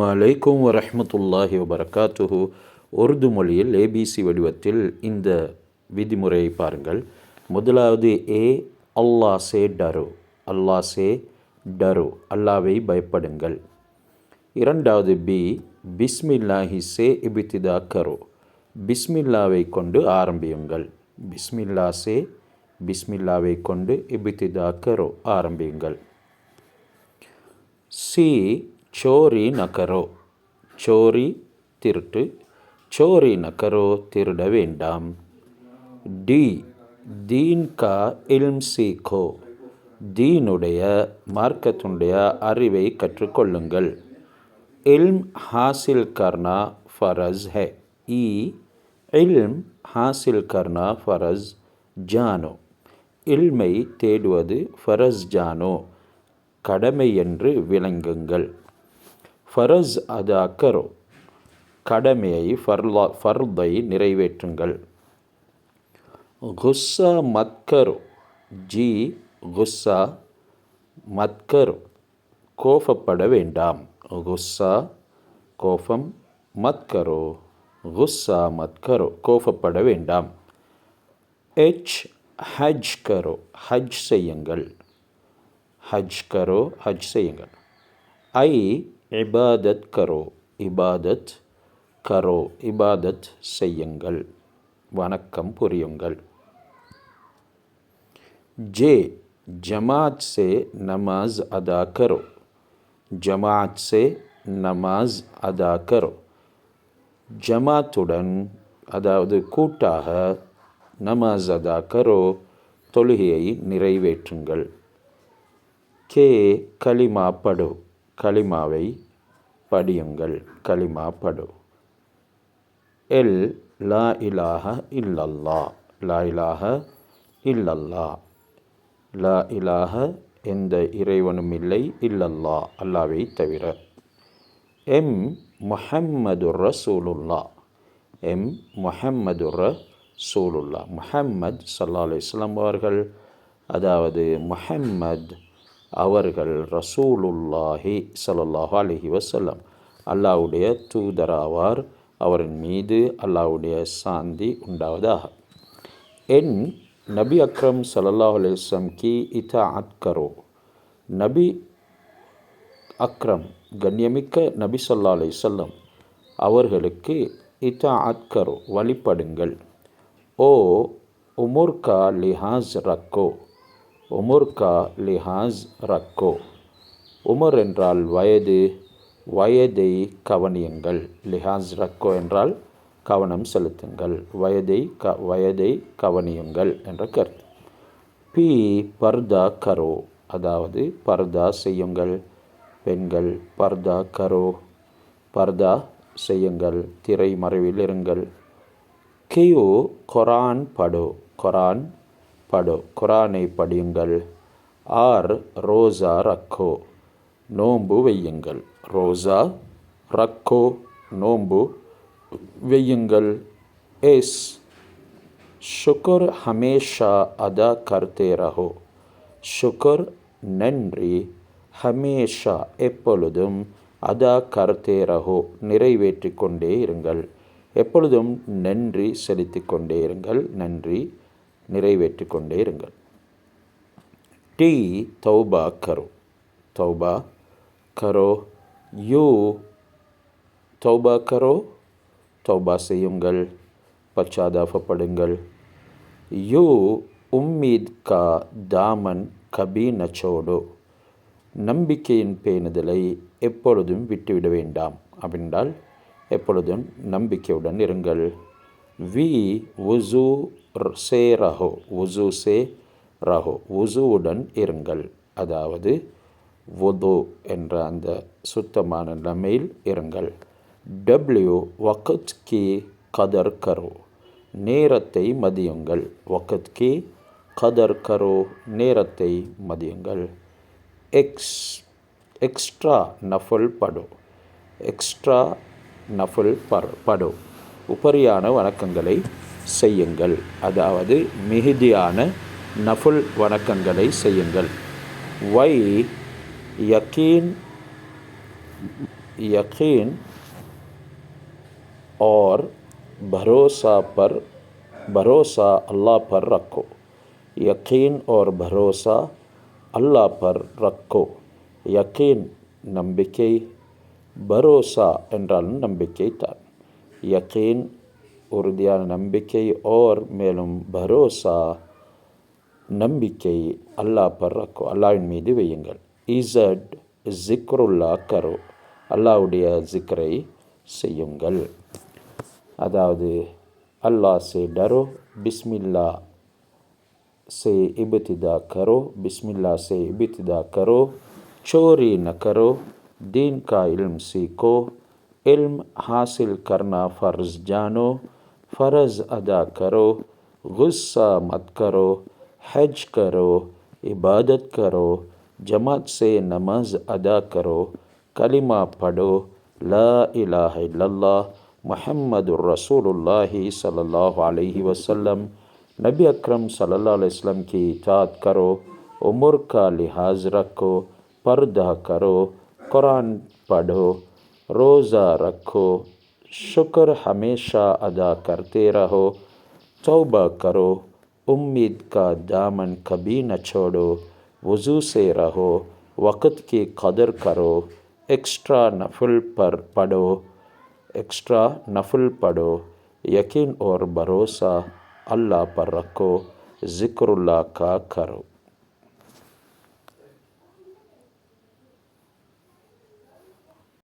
அலைக்கும் வரஹமத்துல்லாஹி வபரகாத்துஹு. உருது மொழியில் ஏபிசி வடிவத்தில் இந்த விதிமுறையை பாருங்கள். முதலாவது ஏ அல்லாஹ் சே டரு. அல்லாஹ் சே டரு. அல்லாவை பயப்படுங்கள். இரண்டாவது பி பிஸ்மில்லாஹி சே இபித்திதா கரு. பிஸ்மில்லாவை கொண்டு ஆரம்பியுங்கள். பிஸ்மில்லா சே பிஸ்மில்லாவை கொண்டு இபித்திதா கரு. ஆரம்பியுங்கள். சி சோரி நகரோ சோரி திருட்டு சோரி நகரோ திருட வேண்டாம். டி தீன் கா இல்ம் சீக்கோ தீனுடைய மார்க்கத்துடைய அறிவை கற்றுக்கொள்ளுங்கள். இல்ம் ஹாசில் கர்னா ஃபரஸ் ஹே இ இல்ம் ஹாசில் கர்னா ஃபரஸ் ஜானோ. இல்மை தேடுவது ஃபரஸ் ஜானோ கடமை என்று விளங்குங்கள். ஃபரஸ் அது அக்கரோ கடமையை ஃபர்லா ஃபர்தை நிறைவேற்றுங்கள். குஸ்ஸா மத்கரோ. ஜி குஸ்ஸா மத்கரோ. கோபப்பட வேண்டாம். குஸ்ஸா கோபம் மத்கரோ. குஸ்ஸா மத்கரோ. கோபப்பட வேண்டாம். ஹெச் ஹஜ் கரோ ஹஜ் செய்யுங்கள். ஹஜ் கரோ ஹஜ் செய்யுங்கள். ஐ இபாதத் கரோ இபாதத் கரோ இபாதத் செய்யுங்கள் வணக்கம் புரியுங்கள் जे जमात से नमाज अदा करो जमात से நமாஸ் அதா கரோ ஜமாத்துடன் அதாவது கூட்டாக நமாஸ் அதா கரோ தொழுகையை நிறைவேற்றுங்கள் கே கலிமா படு கலிமாவை படியுங்கள். கலிமா படு. எல் லா இலாஹ இல்லல்லா. லா இலாஹ இல்லல்லா. லா இலாஹ எந்த இறைவனும் இல்லை இல்லல்லா. அல்லாவை தவிர. எம் முஹம்மது ரசூலுல்லா. எம் முஹம்மது ரசூலுல்லா. முஹம்மத் சல்லா அலிஸ்லாம் அவர்கள். அதாவது முஹம்மத் அவர்கள் ரசூலுல்லாஹி சல்லாஹு அலஹி வசல்லம் அல்லாவுடைய தூதராவார். அவரின் மீது அல்லாவுடைய சாந்தி உண்டாவதாக. என் நபி அக்ரம் சல்லாஹ் அலிஸ்லம் கி இத அத்கரோ. நபி அக்ரம் கண்ணியமிக்க நபி சொல்லா அலிசல்லம் அவர்களுக்கு இத்தாஅத் கரோ வழிபடுங்கள். ஓ உமுர்கா லிஹாஸ் ரக்கோ. உமர் கா லிஹாஸ் ரக்கோ. உமர் என்றால் வயது வயதை கவனியுங்கள். லிஹாஸ் ரக்கோ என்றால் கவனம் செலுத்துங்கள். வயதை க வயதை கவனியுங்கள் என்ற கருத்து. பி பர்தா கரோ. அதாவது பர்தா செய்யுங்கள். பெண்கள் பர்தா கரோ. பர்தா செய்யுங்கள். திரை மறைவில் இருங்கள். கியூ கொரான் படோ. கொரான் படு குரானை படியுங்கள் ஆர் ரோசா ரக்கோ நோம்பு வையுங்கள் ரோசா ரக்கோ நோம்பு வையுங்கள் எஸ் शुक्र हमेशा अदा करते रहो शुक्र நன்றி ஹமேஷா எப்பொழுதும் அதா கர்த்தே ரஹோ நிறைவேற்றி கொண்டே இருங்கள் எப்பொழுதும் நன்றி செலுத்தி கொண்டே இருங்கள் நன்றி நிறைவேற்றி கொண்டே இருங்கள். டி தௌபா கரோ. தௌபா கரோ. யூ தௌபா கரோ. தௌபா செய்யுங்கள். பச்சாதாபப்படுங்கள். யூ உம்மீத் கா தாமன் கபி நச்சோடோ நம்பிக்கையின் பேணுதலை எப்பொழுதும் விட்டுவிட வேண்டாம். அப்படின்றால் எப்பொழுதும் நம்பிக்கையுடன் இருங்கள். வி உசு சே ரஹோ உசு சே ரஹோ. உசுவுடன் இருங்கள். அதாவது ஒதோ என்ற அந்த சுத்தமான நிலைமையில் இருங்கள். டபிள்யூ வக்கத் கி கதர் கரோ. நேரத்தை மதியுங்கள். வக்கத் கி கதர் கரோ நேரத்தை மதியுங்கள். எக்ஸ் எக்ஸ்ட்ரா நஃபல் படோ. எக்ஸ்ட்ரா நஃபல் பர் படோ. உபரியான வணக்கங்களை செய்யுங்கள் அதாவது மிகுதியான நஃபுல் வணக்கங்களை செய்யுங்கள் வை யக்கீன் यकीन और भरोसा पर भरोसा अल्लाह पर रखो यकीन और भरोसा अल्लाह पर रखो யக்கீன் நம்பிக்கை பரோசா என்றாலும் நம்பிக்கை தான் யக்கீன் உறுதியான நம்பிக்கை ஓர் மேலும் பரோசா நம்பிக்கை அல்லாஹ் பர் ரக்கோ அல்லாவின் மீது வையுங்கள் இசட் ஜிக்ருல்லா கரோ அல்லாவுடைய ஜிக்ரை செய்யுங்கள் அதாவது अल्लाह से डरो बिस्मिल्लाह से इब्तिदा करो बिस्मिल्लाह से इब्तिदा करो चोरी न करो दीन का इल्म सीखो इल्म हासिल करना फ़र्ज़ जानो فرض ادا کرو، غصہ مت کرو، حج کرو، عبادت کرو، جماعت سے نماز ادا کرو، کلمہ پڑھو، لا الہ الا اللہ، محمد الرسول اللہ صلی اللہ علیہ وسلم، نبی اکرم صلی اللہ علیہ وسلم کی اطاعت کرو، عمر کا لحاظ رکھو، پردہ کرو، قرآن پڑھو، روزہ رکھو شکر ہمیشہ ادا کرتے رہو، توبہ کرو، امید کا دامن کبھی نہ چھوڑو، وضو سے رہو، وقت کی قدر کرو، ایکسٹرا نفل پر پڑھو ایکسٹرا نفل پڑھو یقین اور بھروسہ اللہ پر رکھو، ذکر اللہ کا کرو۔